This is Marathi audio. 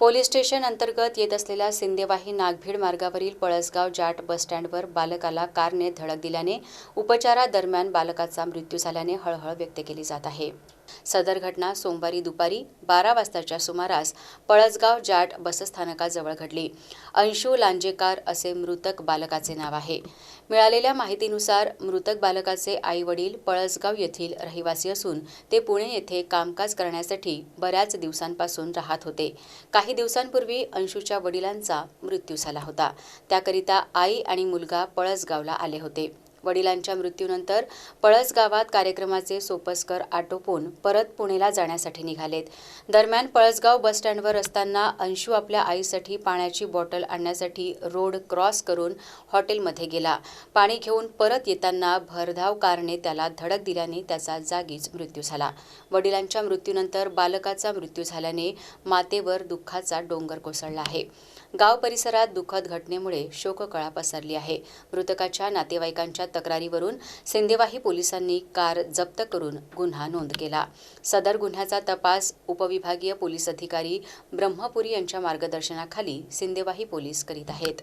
पोलीस स्टेशन अंतर्गत येत असलेल्या सिंदेवाही नागभीड मार्गावरील पळसगाव जाट बसस्टँडवर बालकाला कारने धडक दिल्याने उपचारादरम्यान बालकाचा मृत्यू झाल्याने हळहळ व्यक्त केली जात आहे. सदर घटना सोमवारी दुपारी बारा वाजताच्या सुमारास पळसगाव जाट बसस्थानकाजवळ घडली. अंशू लांजेकार असे मृतक बालकाचे नाव आहे. मिळालेल्या माहितीनुसार मृतक बालकाचे आई वडील पळसगाव येथील रहिवासी असून ते पुणे येथे कामकाज करण्यासाठी बऱ्याच दिवसांपासून राहत होते. काही दिवसांपूर्वी अंशूच्या वडिलांचा मृत्यू झाला होता. त्याकरिता आई आणि मुलगा पळसगावला आले होते. वडिलांच्या मृत्यूनंतर पळस गावात कार्यक्रमाचे सोपस्कर आटोपून परत पुणेला जाण्यासाठी निघालेत. दरम्यान पळसगाव बसस्टँडवर असताना अंशू आपल्या आईसाठी पाण्याची बॉटल आणण्यासाठी रोड क्रॉस करून हॉटेलमध्ये गेला. पाणी घेऊन परत येताना भरधाव कारने त्याला धडक दिल्याने त्याचा जागीच मृत्यू झाला. वडिलांच्या मृत्यूनंतर बालकाचा मृत्यू झाल्याने मातेवर दुःखाचा डोंगर कोसळला आहे. गाव परिसरात दुःखद घटनेमुळे शोककळा पसरली आहे. मृतकाच्या नातेवाईकांच्या तक्रारीवरून सिंदेवाही पोलिसांनी कार जप्त करून गुन्हा नोंद केला. सदर गुन्ह्याचा तपास उपविभागीय पोलीस अधिकारी ब्रह्मपुरी यांच्या मार्गदर्शनाखाली सिंदेवाही पोलीस करीत आहेत.